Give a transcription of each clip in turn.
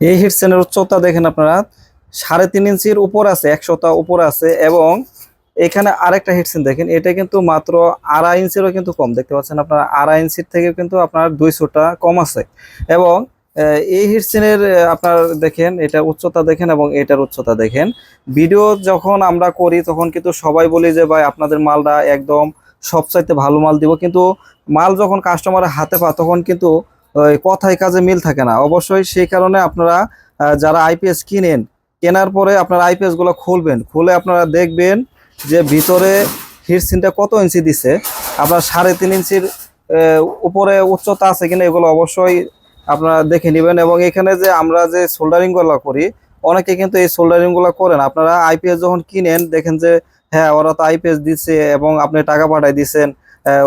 এই হিটসেনের উচ্চতা দেখেন আপনারা সাড়ে তিন ইঞ্চির উপর আছে একশোটা উপর আছে এবং এখানে আরেকটা হিটসেন দেখেন এটা কিন্তু মাত্র আড়াই ইঞ্চিরও কিন্তু কম দেখতে পাচ্ছেন আপনার আড়াই ইঞ্চির থেকে কিন্তু আপনার দুইশোটা কম আছে। এবং এই হিটসেনের আহ, আপনার দেখেন এটা উচ্চতা দেখেন এবং এটার উচ্চতা দেখেন। ভিডিও যখন আমরা করি তখন কিন্তু সবাই বলি যে ভাই আপনাদের মালটা একদম সবচাইতে ভালো মাল দিব। কিন্তু মাল যখন কাস্টমারের হাতে পা তখন কিন্তু ওই কথায় কাজে মিল থাকে না। অবশ্যই সেই কারণে আপনারা যারা আইপিএস কিনেন, কেনার পরে আপনারা আইপিএসগুলো খুলবেন। খুলে আপনারা দেখবেন যে ভিতরে হিটসিনটা কত ইঞ্চি দিছে। আপনার সাড়ে তিন ইঞ্চির উপরে উচ্চতা আছে কিনা এগুলো অবশ্যই আপনারা দেখে নেবেন। এবং এখানে যে আমরা যে সোল্ডারিংগুলো করি, অনেকে কিন্তু এই সোল্ডারিংগুলো করেন আপনারা আইপিএস যখন কিনেন, দেখেন যে হ্যাঁ ওরা তো আইপিএস দিচ্ছে এবং আপনি টাকা পাঠাই দিচ্ছেন।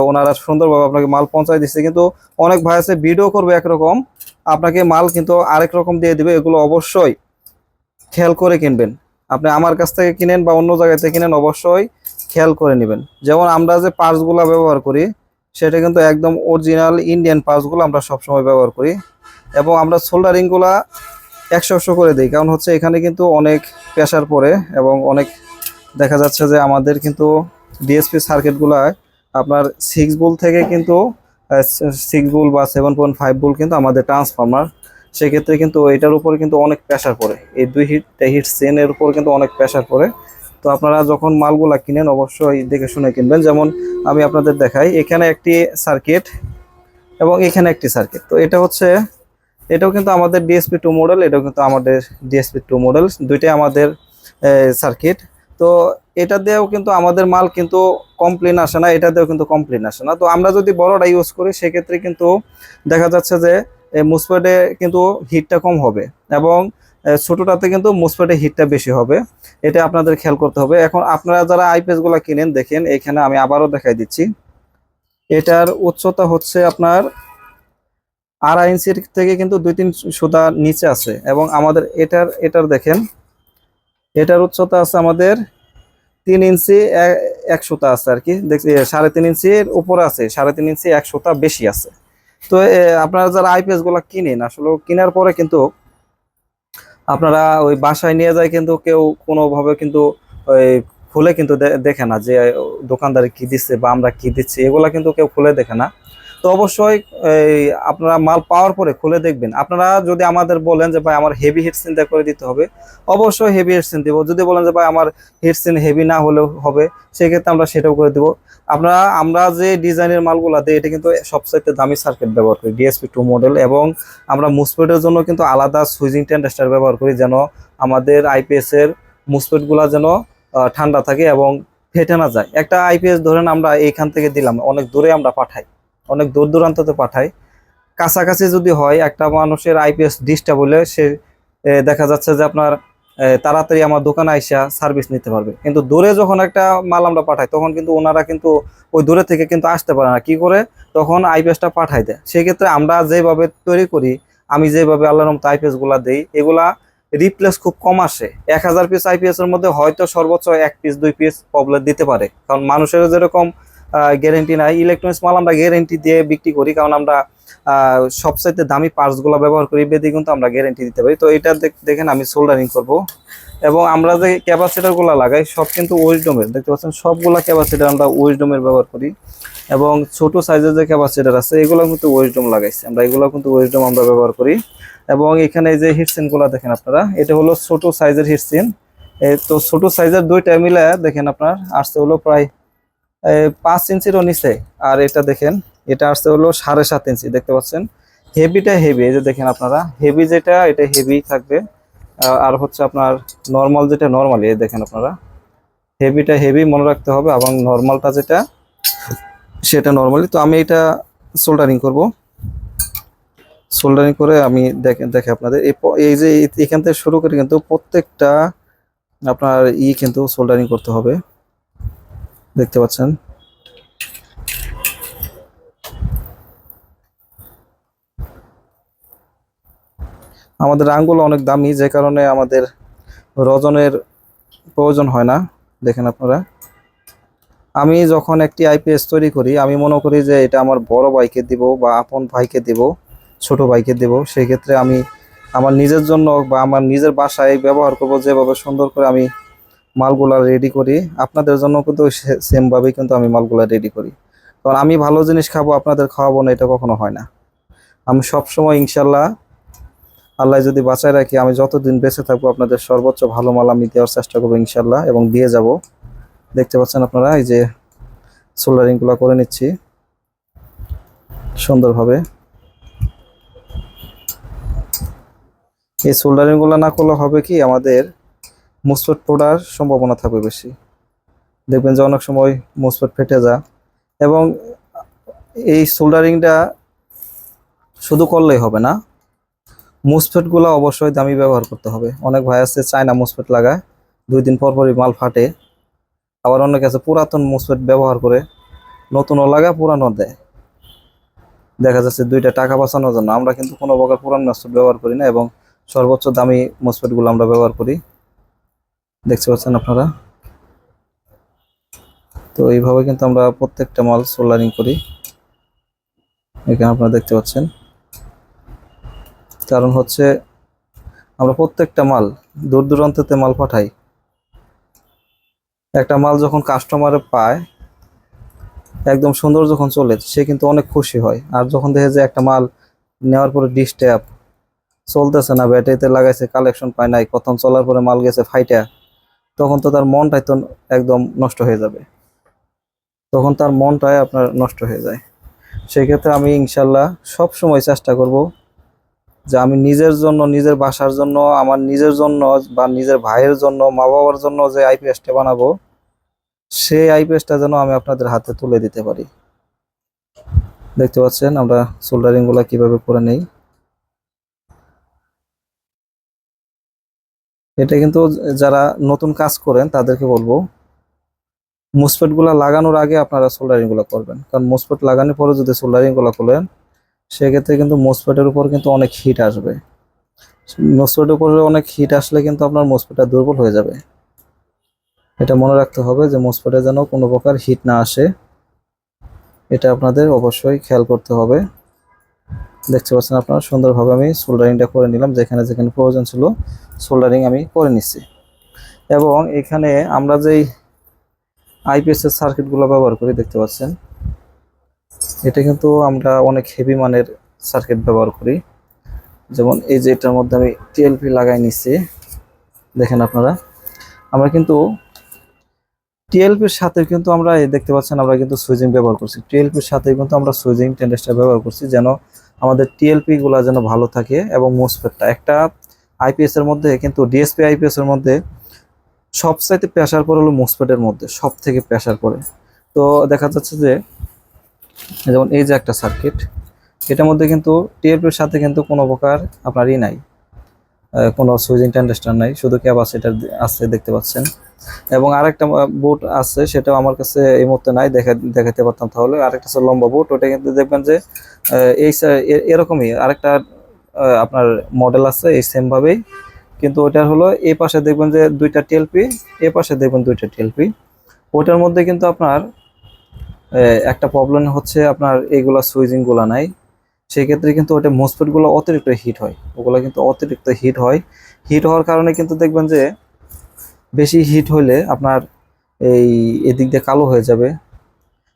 ওনারা সুন্দরভাবে আপনাকে মাল পৌঁছায় দিচ্ছে। কিন্তু অনেক ভাই আছে ভিডিও করবে একরকম, আপনাকে মাল কিন্তু আরেক রকম দিয়ে দিবে, এগুলো অবশ্যই খেয়াল করে কিনবেন। আপনি আমার কাছ থেকে কিনেন বা অন্য জায়গা থেকে কিনেন, অবশ্যই খেয়াল করে নেবেন। যেমন আমরা যে পার্টসগুলো ব্যবহার করি, সেটা কিন্তু একদম অরিজিনাল ইন্ডিয়ান পার্সগুলো আমরা সবসময় ব্যবহার করি। এবং আমরা সোল্ডারিংগুলা একশো একশো করে দিই, কারণ হচ্ছে এখানে কিন্তু অনেক প্রেশার পড়ে এবং অনেক দেখা যাচ্ছে যে আমাদের কিন্তু ডিএসপি সার্কিটগুলায় আপনার সিক্স বুল থেকে কিন্তু সিক্স বুল বা সেভেন পয়েন্ট ফাইভ বুল কিন্তু আমাদের ট্রান্সফর্মার সেক্ষেত্রে কিন্তু এটার উপরে কিন্তু অনেক প্রেশার পড়ে। এই দুই হিট হিট সেনের উপর কিন্তু অনেক প্রেশার পড়ে। তো আপনারা যখন মালগুলা কিনেন, অবশ্যই দেখে শুনে কিনবেন। যেমন আমি আপনাদের দেখাই, এখানে একটি সার্কিট এবং এখানে একটি সার্কিট তো এটা হচ্ছে, এটাও কিন্তু আমাদের ডিএসপি টু মডেল এটাও কিন্তু আমাদের ডিএসপি টু মডেল দুইটাই আমাদের সার্কিট তো এটা দিয়েও কিন্তু আমাদের মাল কিন্তু কমপ্লেন আসে না, এটা দিয়েও কিন্তু কমপ্লেন আসে না। তো আমরা যদি বড়টা ইউজ করি, সেক্ষেত্রে কিন্তু দেখা যাচ্ছে যে মুসপেটে কিন্তু হিটটা কম হবে এবং ছোটটাতে কিন্তু মুসপেটে হিটটা বেশি হবে। এটা আপনাদের খেয়াল করতে হবে। এখন আপনারা যারা আইপিএসগুলা কিনেন, দেখেন, এখানে আমি আবারও দেখাই দিচ্ছি। এটার উচ্চতা হচ্ছে আপনার আড়াই ইঞ্চির থেকে কিন্তু দুই তিন সুতা নিচে আছে এবং আমাদের এটার এটার দেখেন এটার উচ্চতা আছে আমাদের তিন ইঞ্চি এক সুতা আছে আর কি। দেখছি সাড়ে তিন ইঞ্চির উপরে আছে, সাড়ে তিন ইঞ্চি এক সুতা বেশি আছে। তো আপনারা যারা আইপিএসগুলা কিনেন, আসলে কেনার পরে কিন্তু আপনারা ওই বাসায় নিয়ে যায় কিন্তু কেউ কোনোভাবে কিন্তু ওই খুলে কিন্তু দেখে না যে দোকানদার কি দিচ্ছে বা আমরা কি দিচ্ছি, এগুলা কিন্তু কেউ খুলে দেখে না। তো অবশ্যই এই আপনারা মাল পাওয়ার পরে খুলে দেখবেন। আপনারা যদি আমাদের বলেন যে, ভাই, আমার হেভি হিটসিন দিয়ে করে দিতে হবে, অবশ্যই হেভি হিটসিন দিব। যদি বলেন যে, ভাই, আমার হিটসিন হেভি না হলেও হবে, সেক্ষেত্রে আমরা সেটাও করে দিব। আপনারা, আমরা যে ডিজাইনের মালগুলা দিই, এটা কিন্তু সবচাইতে দামি সার্কিট ব্যবহার করি ডিএসপি টু মডেল এবং আমরা মুসপেটের জন্য কিন্তু আলাদা সুইজিং টেন্ডেস্টার ব্যবহার করি, যেন আমাদের আইপিএস এর মুসপেটগুলা যেন ঠান্ডা থাকে এবং ফেটে না যায়। একটা আইপিএস ধরেন আমরা এইখান থেকে দিলাম, অনেক দূরে আমরা পাঠাই। অনেক দূর দূরান্ততে পাঠায়। কাছাকাছি যদি হয়, একটা মানুষের আইপিএস ডিস্টার্ব বলে সে দেখা যাচ্ছে যে আপনার তাড়াতাড়ি আমার দোকানে আইসা সার্ভিস নিতে পারবে। কিন্তু দূরে যখন একটা মাল আমরা পাঠাই, তখন কিন্তু ওনারা কিন্তু ওই দূরে থেকে কিন্তু আসতে পারে না। কি করে? তখন আইপিএসটা পাঠাই দেয়। সেক্ষেত্রে আমরা যেভাবে তৈরি করি, আমি যেভাবে আল্লাহর মতো আইপিএসগুলা দেই, এগুলা রিপ্লেস খুব কম আসে। এক হাজার পিস আইপিএস এর মধ্যে হয়তো সর্বোচ্চ এক পিস দুই পিস প্রবলেম দিতে পারে। কারণ মানুষের যেরকম গ্যারেন্টি নাই। ইলেকট্রনিক্স মাল আমরা গ্যারেন্টি দিয়ে বিক্রি করি, কারণ আমরা সবচাইতে দামি পার্টসগুলো ব্যবহার করি, বেদি কিন্তু আমরা গ্যারেন্টি দিতে পারি। তো এটা দেখেন আমি সোল্ডারিং করব। এবং আমরা যে ক্যাপাসিটারগুলো লাগাই, সব কিন্তু ওয়েস্টডোমের দেখতে পাচ্ছেন, সবগুলা ক্যাপাসিটার আমরা ওয়েস্টডোমের ব্যবহার করি। এবং ছোট সাইজের যে ক্যাপাসিটার আছে এগুলো কিন্তু ওয়েস্টডোম লাগাইছি। আমরা এগুলো কিন্তু ওয়েস্টডোম আমরা ব্যবহার করি। এবং এখানে যে হিটসিনগুলা দেখেন আপনারা, এটা হলো ছোট সাইজের হিটসিন তো ছোট সাইজের দুইটা মিলে দেখেন আপনার আসতে হলো প্রায় পাঁচ ইঞ্চিরও নিচে। আর এটা দেখেন, এটা আসতে হলো সাড়ে সাত ইঞ্চি, দেখতে পাচ্ছেন? হেভিটা হেভি এই যে দেখেন আপনারা। হেভি যেটা, এটা হেভি থাকবে। আর হচ্ছে আপনার নর্মাল যেটা নর্মালি এই দেখেন আপনারা। হেভিটা হেভি মনে রাখতে হবে, এবং নর্মালটা যেটা, সেটা নর্মালি তো আমি এটা সোল্ডারিং করব। সোল্ডারিং করে আমি দেখেন দেখে আপনাদের। এই যে এখান থেকে শুরু করে কিন্তু প্রত্যেকটা আপনার ই কিন্তু সোল্ডারিং করতে হবে। দেখতে পাচ্ছেন। আমাদের আঙ্গুল অনেক দামি, যে কারণে আমাদের রজনের প্রয়োজন হয় না। দেখেন আপনারা। আমি যখন একটি আইপিএস তৈরি করি, আমি মনে করি যে এটা আমার বড় ভাইকে দিব বা আপন ভাইকে দিব, ছোট ভাইকে দেব। সেই ক্ষেত্রে আমি আমার নিজের জন্য বা আমার নিজের বাসায় ব্যবহার করব যেভাবে সুন্দর করে আমি মালগুলা রেডি করি। আপনাদের জন্য কিন্তু সেম ভাবেই কিন্তু আমি মালগুলা রেডি করি। কারণ আমি ভালো জিনিস খাব, আপনাদের খাওয়াবো না, এটা কখনো হয় না। আমি সব সময় ইনশাল্লাহ আল্লাহ যদি বাঁচায় রাখি, আমি যতদিন বেঁচে থাকব, আপনাদের সর্বোচ্চ ভালো মাল আমি দেওয়ার চেষ্টা করব ইনশাল্লাহ এবং দিয়ে যাব। দেখতে পাচ্ছেন আপনারা, এই যে সোল্ডারিংগুলো করে নিচ্ছি। সুন্দরভাবে। এই সোল্ডারিংগুলো না করলে হবে কি, আমাদের মুসপেট পড়ার সম্ভাবনা থাকবে বেশি। দেখবেন যে অনেক সময় মুসপেট ফেটে যা এবং এই সোল্ডারিংটা শুধু করলেই হবে না, মুসফেটগুলো অবশ্যই দামি ব্যবহার করতে হবে। অনেক ভাই আছে চায়না মুসফেট লাগায়, দুই দিন পর পরই মাল ফাটে, আবার অনেক আছে পুরাতন মুসফেট ব্যবহার করে নতুনও লাগায় পুরানো দেয়। দেখা যাচ্ছে দুইটা টাকা বাঁচানোর জন্য। আমরা কিন্তু কোনো প্রকার পুরান মুসফেট ব্যবহার করি না এবং সর্বোচ্চ দামি মুসফেটগুলো আমরা ব্যবহার করি। দেখতে পাচ্ছেন আপনারা? তো এইভাবে কিন্তু আমরা প্রত্যেকটা মাল সোল্ডারিং করি। এখানে আপনারা দেখতে পাচ্ছেন। কারণ হচ্ছে আমরা প্রত্যেকটা মাল দূর দূরান্ততে মাল পাঠাই। একটা মাল যখন কাস্টমারে পায়, একদম সুন্দর যখন চলে, সে কিন্তু অনেক খুশি হয়। আর যখন দেখে যে একটা মাল নেওয়ার পরে ডিস্টার্ব চলতেছে না ব্যাটারিতে লাগাইছে কালেকশন পায় নাই, প্রথম চলার পরে মাল গেছে ফাইটা। তখন তো তার মনটাই তো একদম নষ্ট হয়ে যাবে। তখন তার মনটাই আপনার নষ্ট হয়ে যায়। সেই ক্ষেত্রে আমি ইনশাল্লাহ সব সময় চেষ্টা করব যে আমি নিজের জন্য, নিজের বাসার জন্য, আমার নিজের জন্য বা নিজের ভাইয়ের জন্য মা বাবার জন্য যে আইপিএসটা বানাবো, সেই আইপিএসটা যেন আমি আপনাদের হাতে তুলে দিতে পারি। দেখতে পাচ্ছেন আমরা সোল্ডারিংগুলা কীভাবে করে নেই। এটা কিন্তু যারা নতুন কাজ করেন, তাদেরকে বলব মুসপেটগুলা লাগানোর আগে আপনারা সোল্ডারিংগুলা করবেন। কারণ মুসপেট লাগানোর পরে যদি সোল্ডারিংগুলা করেন সেক্ষেত্রে কিন্তু মোসপেটের উপর কিন্তু অনেক হিট আসবে। মোসপেটের উপরে অনেক হিট আসলে কিন্তু আপনার মোসপেটটা দুর্বল হয়ে যাবে। এটা মনে রাখতে হবে যে মোসপেটে যেন কোনো প্রকার হিট না আসে। এটা আপনাদের অবশ্যই খেয়াল করতে হবে। দেখতে পাচ্ছেন আপনারা, সুন্দরভাবে আমি সোল্ডারিংটা করে নিলাম, যেখানে যেখানে প্রয়োজন ছিল সোল্ডারিং আমি করে নিচ্ছি। এবং এখানে আমরা যেই আইপিএস এর সার্কিটগুলো ব্যবহার করি, দেখতে পাচ্ছেন, এটা কিন্তু আমরা অনেক হেভি মানের সার্কিট ব্যবহার করি। যেমন এই যে এটার মধ্যে আমি টিএলপি লাগাই নিচ্ছি, দেখেন আপনারা, আমরা কিন্তু টিএলপির সাথে কিন্তু আমরা দেখতে পাচ্ছেন আমরা কিন্তু সুইজিং ব্যবহার করছি। টিএলপির সাথে কিন্তু আমরা সুইজিং টেন্ডেসটা ব্যবহার করছি যেন আমাদের টিএলপি গুলা যেন ভালো থাকে এবং মোসফেটটা একটা আইপিএস এর মধ্যে কিন্তু ডিএসপি আইপিএস এর মধ্যে সবচাইতে প্রেশার পড়ে হলো মোসফেটের মধ্যে সব থেকে প্রেশার পড়ে। তো দেখা যাচ্ছে যে, যেমন এই যে একটা সার্কিট এটার মধ্যে কিন্তু টিএলপির সাথে কিন্তু কোনো প্রকার আপনার ই নাই কোনো সুইজিং ট্যান্ডেস্টার নাই, শুধু ক্যাপাসিটার আছে দেখতে পাচ্ছেন। এবং আরেকটা বুট আছে, সেটাও আমার কাছে এই মুহূর্তে নাই, দেখা দেখাতে পারতাম তাহলে। আরেকটা আছে লম্বা বুট ওটা কিন্তু দেখবেন যে এই এরকমই। আরেকটা আপনার মডেল আছে, এই সেম ভাবেই। কিন্তু ওটার হলো এই পাশে দেখবেন যে দুইটা টিএলপি এ পাশে দেখবেন দুইটা টিএলপি ওটার মধ্যে কিন্তু আপনার একটা প্রবলেম হচ্ছে আপনার এইগুলা সুইচিংগুলা নাই। সেই ক্ষেত্রে কিন্তু ওটা মোসফেটগুলো অতিরিক্ত হিট হয়। ওগুলো কিন্তু অতিরিক্ত হিট হয়। হিট হওয়ার কারণে কিন্তু দেখবেন যে বেশি হিট হলে আপনার এই এদিক দিয়ে কালো হয়ে যাবে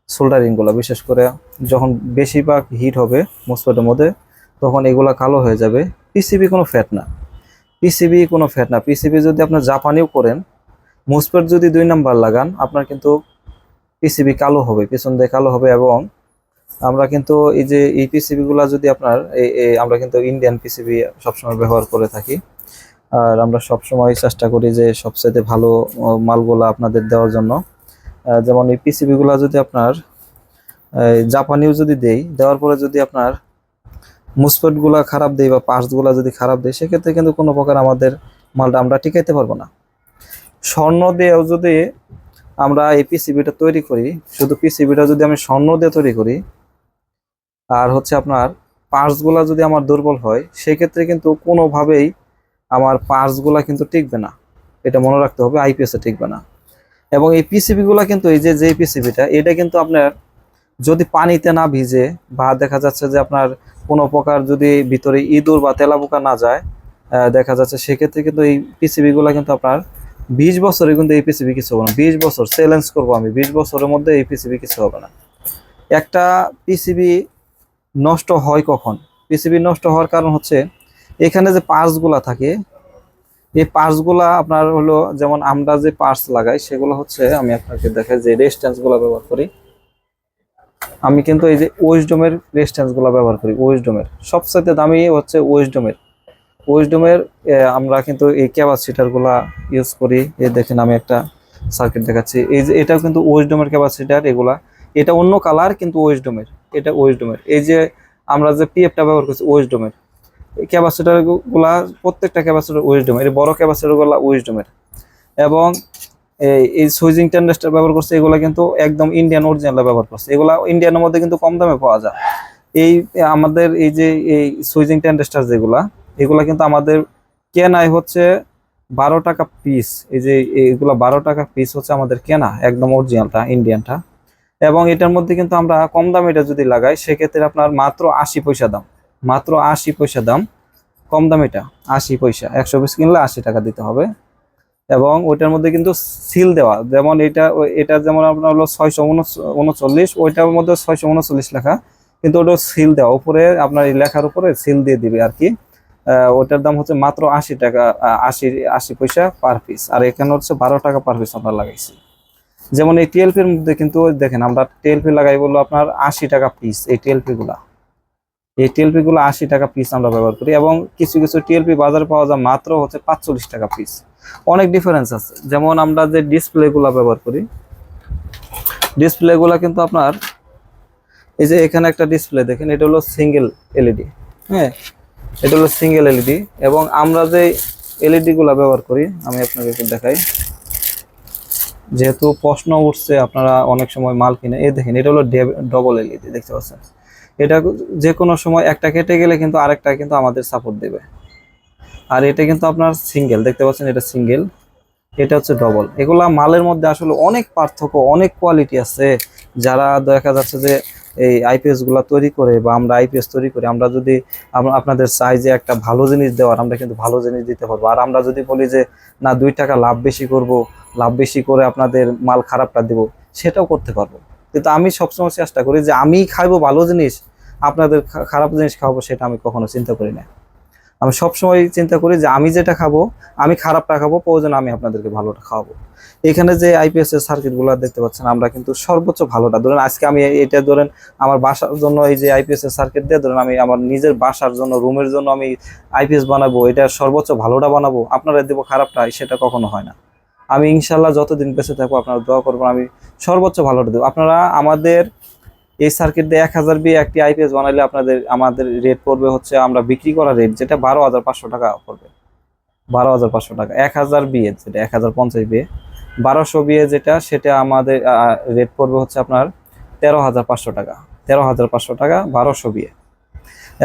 সোল্ডারিংগুলা। বিশেষ করে যখন বেশিরভাগ হিট হবে মোসফেটের মধ্যে, তখন এগুলা কালো হয়ে যাবে। পিসিবি কোনো ফ্যাট না। পিসিবি কোনো ফ্যাট না। পিসিবি যদি আপনার জাপানিও করেন মোসফেট যদি দুই নাম্বার লাগান, আপনার কিন্তু পিসিবি কালো হবে, পিছন দিয়ে কালো হবে এবং আমরা কিন্তু এই যে এই পিসিবিগুলো যদি আপনার, এই আমরা কিন্তু ইন্ডিয়ান পিসিবি সবসময় ব্যবহার করে থাকি। আর আমরা সবসময় চেষ্টা করি যে সবচেয়ে ভালো মালগুলা আপনাদের দেওয়ার জন্য। যেমন এই পিসিবি গুলা যদি আপনার জাপানিও যদি দেই, দেওয়ার পরে যদি আপনার মুসপেটগুলা খারাপ দেই বা পার্টসগুলা যদি খারাপ দেয় সেক্ষেত্রে কিন্তু কোনো প্রকার আমাদের মালটা আমরা টিকাইতে পারব না। স্বর্ণ দিয়েও যদি আমরা এই পিসিবিটা তৈরি করি, শুধু পিসিবিটা যদি আমি স্বর্ণ দিয়ে তৈরি করি, আর হচ্ছে আপনার পার্টসগুলা যদি আমার দুর্বল হয়, সেক্ষেত্রে কিন্তু কোনোভাবেই আমার পার্টসগুলা কিন্তু টিকবে না। এটা মনে রাখতে হবে আইপিএস টিকবে না। এবং এই পিসিবিগুলা কিন্তু এই যে যে পিসিবিটা এটা কিন্তু আপনার যদি পানিতে না ভিজে বা দেখা যাচ্ছে যে আপনার কোনো প্রকার যদি ভিতরে ইঁদুর বা তেলাপোকা না যায় দেখা যাচ্ছে সেক্ষেত্রে কিন্তু এই পিসিবি গুলা কিন্তু আপনার বিশ বছরে কিন্তু এই পিসিবি কিছু হবে না। বিশ বছর চ্যালেঞ্জ করব আমি, বিশ বছরের মধ্যে এই পিসিবি কিছু হবে না। একটা পিসিবি নষ্ট হয় কখন? পিসিবি নষ্ট হওয়ার কারণ হচ্ছে এখানে যে পার্টসগুলা থাকে, এই পার্টসগুলা আপনার হলো যেমন আমরা যে পার্স লাগাই, সেগুলো হচ্ছে আমি আপনাকে দেখাই যে রেজিস্ট্যান্সগুলো ব্যবহার করি। আমি কিন্তু এই যে ওয়েস্টডোমের রেজিস্ট্যান্সগুলো ব্যবহার করি ওয়েস্টডোমের সবচাইতে দামি হচ্ছে ওয়েস্টডোমের ওয়েস্টডোমের আমরা কিন্তু এই ক্যাপাসিটারগুলা ইউজ করি। এই দেখেন আমি একটা সার্কিট দেখাচ্ছি। এই যে এটাও কিন্তু ওয়েস্টডোমের ক্যাপাসিটার এগুলা। এটা অন্য কালার কিন্তু ওয়েস্টডোমের এটা ওয়েস্টডোমের এই যে আমরা যে পিএফটা ব্যবহার করছি ওয়েস্টডোমের ক্যাপাসিটারগুলা, প্রত্যেকটা ক্যাপাসিটার ওয়েস্টডোমের এই বড় ক্যাপাসিটারগুলা ওয়েস্টডোমের এবং এই এই সুইজিং টেন্ডাস্টার ব্যবহার করছে, এগুলা কিন্তু একদম ইন্ডিয়ান অরিজিনাল ব্যবহার করছে। এগুলা ইন্ডিয়ানের মধ্যে কিন্তু কম দামে পাওয়া যায়। এই, আমাদের এই যে, এই সুইজিং টেন্ডাস্টার যেগুলা, এগুলা কিন্তু আমাদের কেনাই হচ্ছে বারো টাকা পিস এই যে, এগুলা বারো টাকা পিস হচ্ছে আমাদের কেনা, একদম অরিজিনালটা ইন্ডিয়ানটা এবং এটার মধ্যে কিন্তু আমরা কম দামে এটা যদি লাগাই, সেক্ষেত্রে আপনার মাত্র আশি পয়সা দাম। মাত্র আশি পয়সা দাম, কম দাম এটা, আশি পয়সা। একশো পিস কিনলে আশি টাকা দিতে হবে। এবং ওইটার মধ্যে কিন্তু সিল দেওয়া, যেমন এটা এটা যেমন আপনার হলো ছয়শো উনচল্লিশ, ওইটার মধ্যে ছয়শো উনচল্লিশ লেখা। কিন্তু ওটা সিল দেওয়া, উপরে আপনার এই লেখার উপরে সিল দিয়ে দিবে আর কি। ওটার দাম হচ্ছে মাত্র আশি টাকা আশি আশি পয়সা পার পিস আর এখানে হচ্ছে বারো টাকা পার পিস আমরা লাগাইছি। যেমন এই টিএলপি এর মধ্যে কিন্তু দেখেন, আমরা টিএলপি লাগাই বলল আপনার আশি টাকা পিস এই টিএলপি গুলা। এই টিএলপি গুলো আশি টাকা পিস আমরা ব্যবহার করি এবং কিছু কিছু টিএলপি বাজারে পাওয়া যায় মাত্র হচ্ছে পাঁচচল্লিশ টাকা পিস অনেক ডিফারেন্স আছে। যেমন আমরা যে ডিসপ্লে গুলা ব্যবহার করি ডিসপ্লে গুলা কিন্তু আপনার, এই যে এখানে একটা ডিসপ্লে দেখেন, এটা হলো সিঙ্গেল এলইডি হ্যাঁ? এটা হলো সিঙ্গেল এলইডি এবং আমরা যে এলইডি গুলা ব্যবহার করি, আমি আপনাকে একটু দেখাই। যেহেতু প্রশ্ন উঠছে আপনারা অনেক সময় মাল কিনে, এই দেখেন, এটা হলো ডবল এলইডি দেখতে পাচ্ছেন? এটা যে কোনো সময় একটা কেটে গেলে কিন্তু আরেকটা কিন্তু আমাদের সাপোর্ট দেবে। আর এটা কিন্তু আপনার সিঙ্গেল দেখতে পাচ্ছেন এটা সিঙ্গেল এটা হচ্ছে ডবল এগুলা মালের মধ্যে আসলে অনেক পার্থক্য, অনেক কোয়ালিটি আছে। যারা দেখা যাচ্ছে যে এই আইপিএসগুলা তৈরি করে বা আমরা আইপিএস তৈরি করি, আমরা যদি আপনাদের চাই যে একটা ভালো জিনিস দেওয়ার, আমরা কিন্তু ভালো জিনিস দিতে পারব। আর আমরা যদি বলি যে, না, দুই টাকা লাভ বেশি করব, লাভ বেশি করে আপনাদের মাল খারাপটা দেবো, সেটাও করতে পারব। কিন্তু আমি সবসময় চেষ্টা করি যে আমি খাইবো ভালো জিনিস, আপনাদের খারাপ জিনিস খাওয়াবো সেটা আমি কখনো চিন্তা করি না। আমি সবসময় চিন্তা করি যে আমি যেটা খাব, আমি খারাপটা খাব, প্রয়োজন আমি আপনাদেরকে ভালোটা খাওয়াবো। এখানে যে আইপিএস এর সার্কিটগুলো দেখতে পাচ্ছেন, আমরা কিন্তু সর্বোচ্চ ভালোটা, ধরেন আজকে আমি এটা ধরেন আমার বাসার জন্য এই যে আইপিএস এর সার্কিট দিয়ে ধরেন আমি আমার নিজের বাসার জন্য রুমের জন্য আমি আইপিএস বানাবো, এটা সর্বোচ্চ ভালোটা বানাবো, আপনারা দেবো খারাপটা, সেটা কখনো হয় না। আমি ইনশাল্লাহ যতদিন বেঁচে থাকব আপনারা দোয়া করবেন, আমি সর্বোচ্চ ভালোটা দেবো। আপনারা আমাদের এই সার্কিট দিয়ে এক হাজার বিয়ে একটি আইপিএস বানাইলে আপনাদের, আমাদের রেট পড়বে হচ্ছে, আমরা বিক্রি করা রেট যেটা বারো হাজার পাঁচশো টাকা পড়বে। বারো হাজার পাঁচশো টাকা, এক হাজার বিয়ে যেটা, এক হাজার পঞ্চাশ বিয়ে। বারোশো বিয়ে যেটা, সেটা আমাদের রেট পড়বে হচ্ছে আপনার তেরো হাজার পাঁচশো টাকা, তেরো হাজার পাঁচশো টাকা, বারোশো বিয়ে।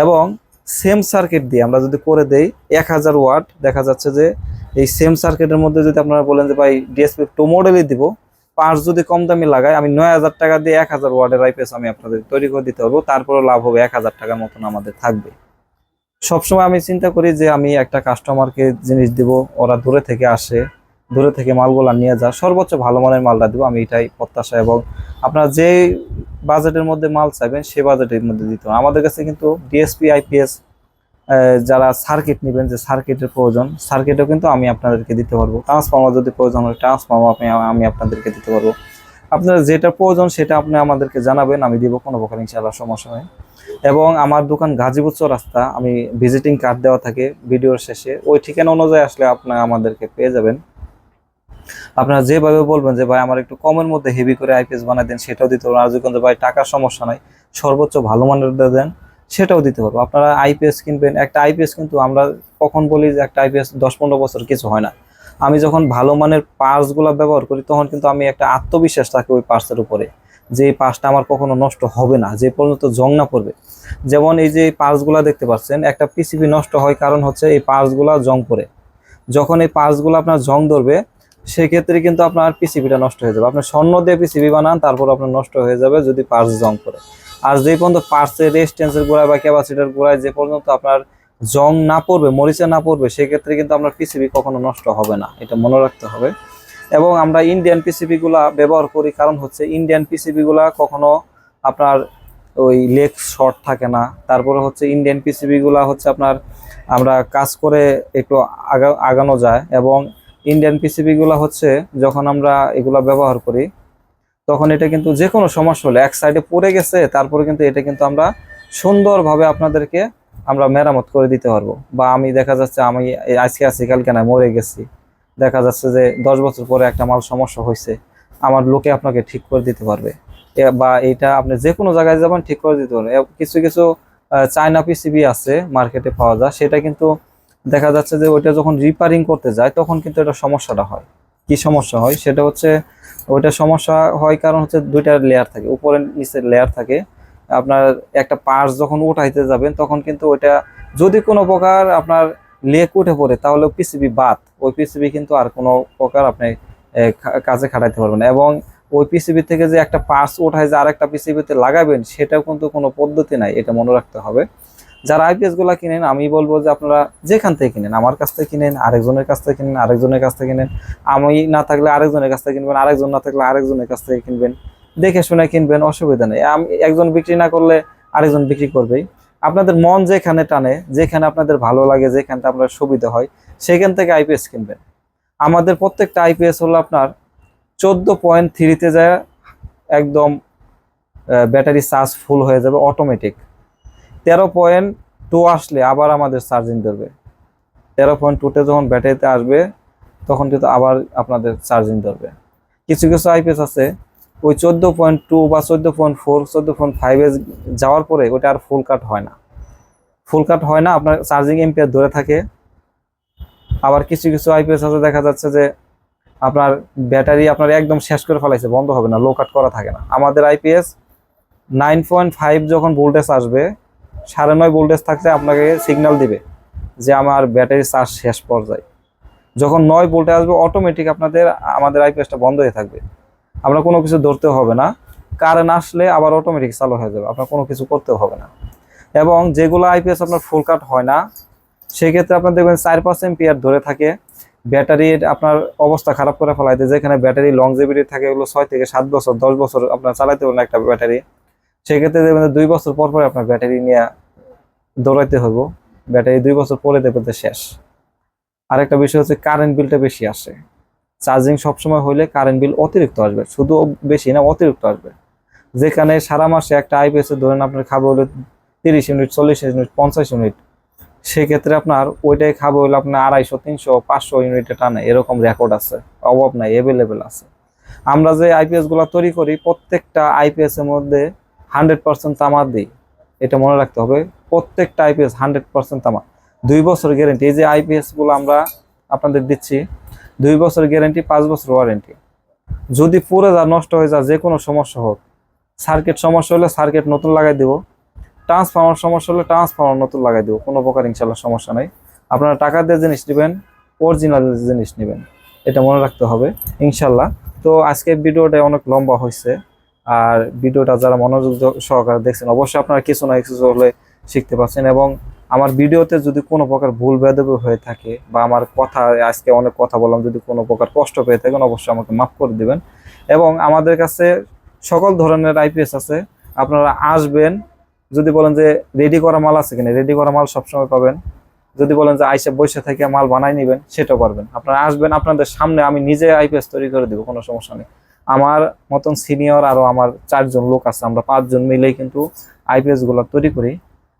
এবং সেম সার্কিট দিয়ে আমরা যদি করে দেই, এক হাজার ওয়াট দেখা যাচ্ছে যে এই সেম সার্কিটের মধ্যে যদি আপনারা বলেন যে, ভাই ডিএসপি টু মডেলই দিব, পাঁচ যদি কম দামি লাগাই, আমি নয় হাজার টাকা দিয়ে এক হাজার ওয়ার্ডের আইপিএস আমি আপনাদের তৈরি করে দিতে পারব তারপরে লাভ হবে এক হাজার টাকার মতন আমাদের থাকবে। সবসময় আমি চিন্তা করি যে, আমি একটা কাস্টমারকে জিনিস দিব, ওরা দূরে থেকে আসে, দূরে থেকে মালগুলা নিয়ে যা সর্বোচ্চ ভালো মানের মালটা দিব, আমি এটাই প্রত্যাশা এবং আপনারা যে বাজেটের মধ্যে মাল চাইবেন, সে বাজেটের মধ্যে দিতে আমাদের কাছে কিন্তু ডিএসপি আইপিএস যারা সার্কিট নেবেন যে সার্কিটের প্রয়োজন সার্কিটও কিন্তু আমি আপনাদেরকে দিতে পারব। ট্রান্সফর্মার যদি প্রয়োজন হয় ট্রান্সফর্মার আপনি, আমি আপনাদেরকে দিতে পারব। আপনার যেটা প্রয়োজন সেটা আপনি আমাদেরকে জানাবেন, আমি দিব কোনো প্রকার ইনশাআল্লাহ সমস্যা নেই। এবং আমার দোকান গাজীপুর রাস্তা আমি ভিজিটিং কার্ড দেওয়া থাকে ভিডিওর শেষে। ওই ঠিকানা অনুযায়ী আসলে আপনারা আমাদেরকে পেয়ে যাবেন। আপনারা যেভাবে বলবেন যে, ভাই, আমার একটু কমের মধ্যে হেভি করে আইপিএস বানাই দেন, সেটাও দিতে পারবেন আর যদি ভাই, টাকার সমস্যা নাই। সর্বোচ্চ ভালো মানের দেন। সেটাও দিতে পারব। আপনারা আইপিএস কিনবেন, একটা আইপিএস কিন্তু আমরা কখন বলি যে একটা আইপিএস দশ পনেরো বছর কিছু হয় না। আমি যখন ভালো মানের পার্টসগুলো ব্যবহার করি, তখন কিন্তু আমি একটা আত্মবিশ্বাস থাকে ওই পার্সের উপরে, যে এই পার্সটা আমার কখনো নষ্ট হবে না, যে পর্যন্ত জং না পড়বে। যেমন এই যে পার্সগুলো দেখতে পাচ্ছেন, একটা পিসিবি নষ্ট হয় কারণ হচ্ছে এই পার্সগুলো জং পড়ে। যখন এই পার্সগুলো আপনার জং ধরবে, সেক্ষেত্রে কিন্তু আপনার পিসিবিটা নষ্ট হয়ে যাবে। আপনি স্বর্ণ দিয়ে পিসিবি বানান, তারপর আপনার নষ্ট হয়ে যাবে যদি পার্স জং পড়ে। আর যে পর্যন্ত পার্টসের রেজিস্ট্যান্সের গোড়ায় বা ক্যাপাসিটার গোড়ায় যে পর্যন্ত আপনার জং না পড়বে, মরিচা না পড়বে, সেক্ষেত্রে কিন্তু আপনার পিসিবি কখনো নষ্ট হবে না। এটা মনে রাখতে হবে। এবং আমরা ইন্ডিয়ান পিসিবি গুলা ব্যবহার করি, কারণ হচ্ছে ইন্ডিয়ান পিসিবি গুলা কখনো আপনার ওই লেগ শর্ট থাকে না। তারপরে হচ্ছে ইন্ডিয়ান পিসিবি গুলা হচ্ছে আপনার আমরা কাজ করে একটু আগা, আগানো যায়। এবং ইন্ডিয়ান পিসিবি গুলা হচ্ছে যখন আমরা এগুলা ব্যবহার করি তখন এটা কিন্তু যে কোনো সমস্যা হলে এক সাইডে পড়ে গেছে, তারপরে কিন্তু এটা কিন্তু আমরা সুন্দরভাবে আপনাদেরকে আমরা মেরামত করে দিতে পারব। বা আমি দেখা যাচ্ছে আমি আজকে আছি, কালকে না মরে গেছি। দেখা যাচ্ছে যে দশ বছর পরে একটা মাল সমস্যা হয়েছে আমার লোকে আপনাকে ঠিক করে দিতে পারবে। বা এটা আপনি যে কোনো জায়গায় যাবেন, ঠিক করে দিতে পারবে এ- কিছু কিছু চায়না পিসিবি আছে মার্কেটে পাওয়া যায়, সেটা কিন্তু দেখা যাচ্ছে যে ওইটা যখন রিপেয়ারিং করতে যায়, তখন কিন্তু এটা সমস্যাটা হয়। কি সমস্যা হয়? সেটা হচ্ছে ওইটা সমস্যা হয় কারণ হচ্ছে দুইটা লেয়ার থাকে, উপরে নিচের লেয়ার থাকে। আপনার একটা পার্স যখন উঠাইতে যাবেন, তখন কিন্তু ওইটা যদি কোনো প্রকার আপনার লেক উঠে পড়ে, তাহলে পিসিবি বাদ। ওই পিসিবি কিন্তু আর কোনো প্রকার আপনি কাজে খাটাইতে পারবেন এবং ওই পিসিবি থেকে যে একটা পার্স উঠায় যে আরেকটা পিসিবিতে লাগাবেন, সেটাও কিন্তু কোনো পদ্ধতি নাই, এটা মনে রাখতে হবে। যারা আইপিএসগুলা কিনেন, আমি বলব যে আপনারা যেখান থেকে কিনেন, আমার কাছ থেকে কিনেন, আরেকজনের কাছ থেকে কিনেন, আরেকজনের কাছ থেকে কিনেন। আমি না থাকলে আরেকজনের কাছ থেকে কিনবেন, আরেকজন না থাকলে আরেকজনের কাছ থেকে কিনবেন। দেখে শুনে কিনবেন, অসুবিধা নেই। আমি একজন বিক্রি না করলে আরেকজন বিক্রি করবেই। আপনাদের মন যেখানে টানে, যেখানে আপনাদের ভালো লাগে, যেখানটা আপনার সুবিধা হয়, সেখান থেকে আইপিএস কিনবেন। আমাদের প্রত্যেকটা আইপিএস হলো আপনার চোদ্দ পয়েন্ট থ্রিতে যায়, একদম ব্যাটারি চার্জ ফুল হয়ে যাবে অটোমেটিক তেরো পয়েন্ট টু আসলে আবার আমাদের চার্জিং ধরবে তেরো পয়েন্ট টুতে যখন ব্যাটারিতে আসবে, তখন কিন্তু আবার আপনাদের চার্জিং ধরবে কিছু কিছু আইপিএস আছে, ওই চোদ্দ পয়েন্ট টু বা চোদ্দ পয়েন্ট ফোর, চোদ্দ পয়েন্ট ফাইভে যাওয়ার পরে ওটা আর ফুল কাট হয় না। ফুল কাট হয় না, আপনার চার্জিং এম্পিয়ার ধরে থাকে। আবার কিছু কিছু আইপিএস আছে, দেখা যাচ্ছে যে আপনার ব্যাটারি আপনার একদম শেষ করে ফেলাইছে, বন্ধ হবে না লো কাট করা থাকে না। আমাদের আইপিএস নাইন পয়েন্ট ফাইভ যখন ভোল্টেজ আসবে সাড়ে নয় ভোল্টেজ থাকতে আপনাকে সিগন্যাল দিবে যে আমার ব্যাটারি চার্জ শেষ পর্যায়ে। যখন নয় ভোল্টে আসবে অটোমেটিক আপনাদের, আমাদের আইপিএসটা বন্ধ হয়ে থাকবে। আমরা কোনো কিছু ধরতে হবে না। কারেন্ট আসলে আবার অটোমেটিক চালু হয়ে যাবে। আপনার কোনো কিছু করতেও হবে না। এবং যেগুলো আইপিএস আপনার ফুল কাট হয় না, সেক্ষেত্রে আপনার দেখবেন চার পাঁচ এম্পিয়ার ধরে থাকে। ব্যাটারির আপনার অবস্থা খারাপ করে দেয় যেখানে ব্যাটারি লংজিভিটি থাকে, এগুলো ছয় থেকে সাত বছর, দশ বছর আপনার চালাতে পারেন একটা ব্যাটারি সেক্ষেত্রে দেখবেন দুই বছর পর পরে আপনার ব্যাটারি নিয়ে দৌড়াইতে হইব। ব্যাটারি দুই বছর পরে দেখবেন শেষ। আরেকটা বিষয় হচ্ছে কারেন্ট বিলটা বেশি আসে। চার্জিং সবসময় হইলে কারেন্ট বিল অতিরিক্ত আসবে। শুধু বেশি না, অতিরিক্ত আসবে। যেখানে সারা মাসে একটা আইপিএস ধরেন আপনার খাবে হলে তিরিশ ইউনিট চল্লিশ ইউনিট পঞ্চাশ ইউনিট সেক্ষেত্রে আপনার ওইটাই খাবে হলে আপনার আড়াইশো, তিনশো, পাঁচশো ইউনিটে টানে। এরকম রেকর্ড আছে। অভাব নাই অ্যাভেলেবেল আছে। আমরা যে আইপিএসগুলা তৈরি করি, প্রত্যেকটা আইপিএস এর মধ্যে হান্ড্রেড পার্সেন্ট তামা দিই। এটা মনে রাখতে হবে, প্রত্যেকটা আইপিএস হান্ড্রেড পার্সেন্ট তামা দুই বছর গ্যারেন্টি এই যে আইপিএসগুলো আমরা আপনাদের দিচ্ছি, দুই বছর গ্যারেন্টি পাঁচ বছর ওয়ারেন্টি যদি পুরো যা নষ্ট হয়ে যায়, যে কোনো সমস্যা হোক সার্কিট সমস্যা হলে সার্কিট নতুন লাগাই দেবো ট্রান্সফর্মার সমস্যা হলে ট্রান্সফর্মার নতুন লাগাই দেবো, কোনো প্রকার ইনশাল্লাহ সমস্যা নাই। আপনারা টাকা দিয়ে জিনিস নেবেন অরিজিনাল জিনিস নেবেন, এটা মনে রাখতে হবে, ইনশাল্লাহ। তো আজকে ভিডিওটা অনেক লম্বা হয়েছে। আর ভিডিওটা যারা মনোযোগ সহকারে দেখছেন, অবশ্যই আপনারা কিছু না কিছু হলে শিখতে পারছেন এবং আমার ভিডিওতে যদি কোনো প্রকার ভুল বেদব হয়ে থাকে বা আমার কথা, আজকে অনেক কথা বললাম, যদি কোনো প্রকার কষ্ট পেয়ে থাকেন, অবশ্যই আমাকে মাফ করে দিবেন। এবং আমাদের কাছে সকল ধরনের আইপিএস আছে, আপনারা আসবেন, যদি বলেন যে রেডি করা মাল আছে কিনা রেডি করা মাল সবসময় পাবেন। যদি বলেন যে আইসে বসে থেকে মাল বানাই নেবেন, সেটাও পারবেন। আপনারা আসবেন, আপনাদের সামনে আমি নিজে আইপিএস তৈরি করে দিব, কোনো সমস্যা নেই। আমার মতন সিনিয়র আরও আমার চারজন লোক আছে, আমরা পাঁচজন মিলেই কিন্তু আইপিএসগুলো তৈরি করি।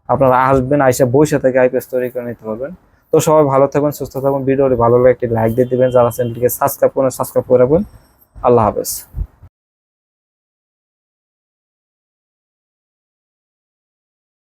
আপনারা আসবেন, আইসা বসে থেকে আইপিএস তৈরি করে নিতে পারবেন। তো সবাই ভালো থাকবেন, সুস্থ থাকবেন, ভিডিওটি ভালো লাগে একটি লাইক দিয়ে দেবেন। যারা চ্যানেলটিকে সাবস্ক্রাইব করেন সাবস্ক্রাইব করে রাখবেন। আল্লাহ হাফেজ।